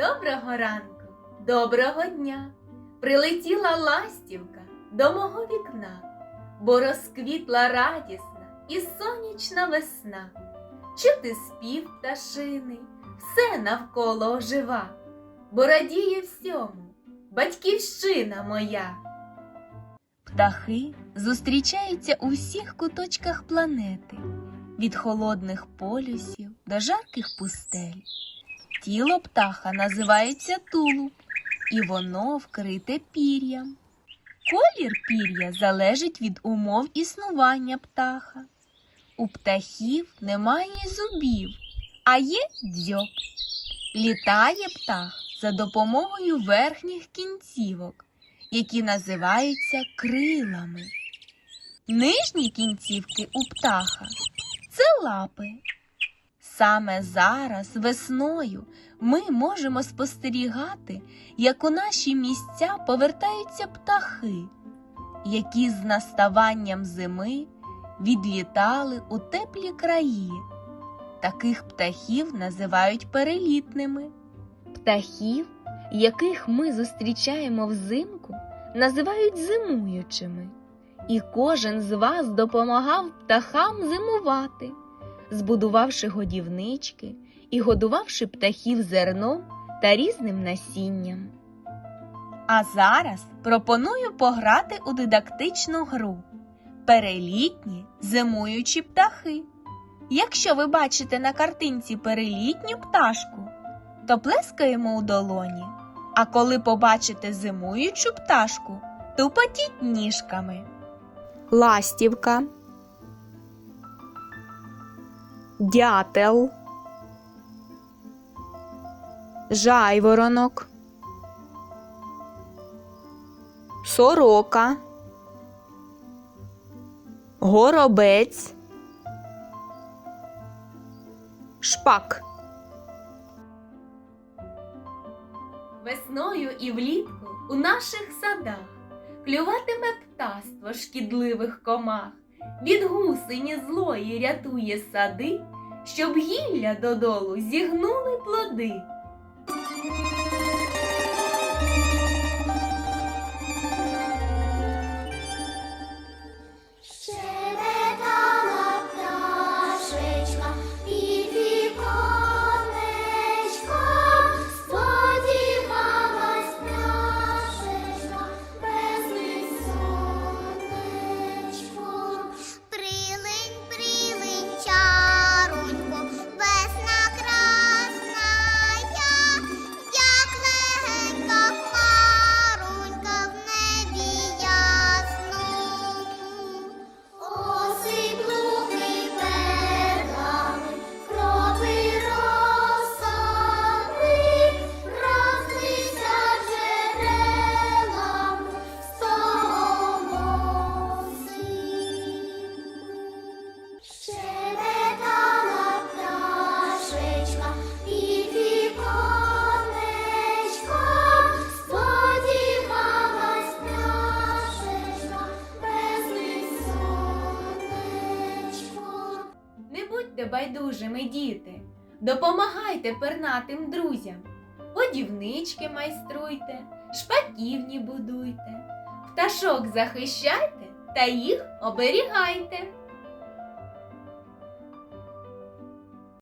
Доброго ранку, доброго дня. Прилетіла ластівка до мого вікна, бо розквітла радісна і сонячна весна. Чути спів пташиний, все навколо ожива, бо радіє всьому батьківщина моя. Птахи зустрічаються у всіх куточках планети, від холодних полюсів до жарких пустель. Тіло птаха називається тулуб, і воно вкрите пір'ям. Колір пір'я залежить від умов існування птаха. У птахів немає зубів, а є дзьоб. Літає птах за допомогою верхніх кінцівок, які називаються крилами. Нижні кінцівки у птаха це лапи. Саме зараз, весною, ми можемо спостерігати, як у наші місця повертаються птахи, які з наставанням зими відлітали у теплі краї. Таких птахів називають перелітними. Птахів, яких ми зустрічаємо взимку, називають зимуючими. І кожен з вас допомагав птахам зимувати збудувавши годівнички і годувавши птахів зерном та різним насінням. А зараз пропоную пограти у дидактичну гру Перелітні зимуючі птахи. Якщо ви бачите на картинці перелітню пташку, то плескаємо у долоні. А коли побачите зимуючу пташку, тупотіть ніжками. ластівка, дятел, жайворонок, сорока, горобець, шпак. Весною і влітку у наших садах клюватиме птаство шкідливих комах, від гусені злої рятує сади, щоб гілля додолу зігнули плоди. Будьте байдужими, діти, допомагайте пернатим друзям, Одівнички майструйте, шпаківні будуйте, пташок захищайте та їх оберігайте.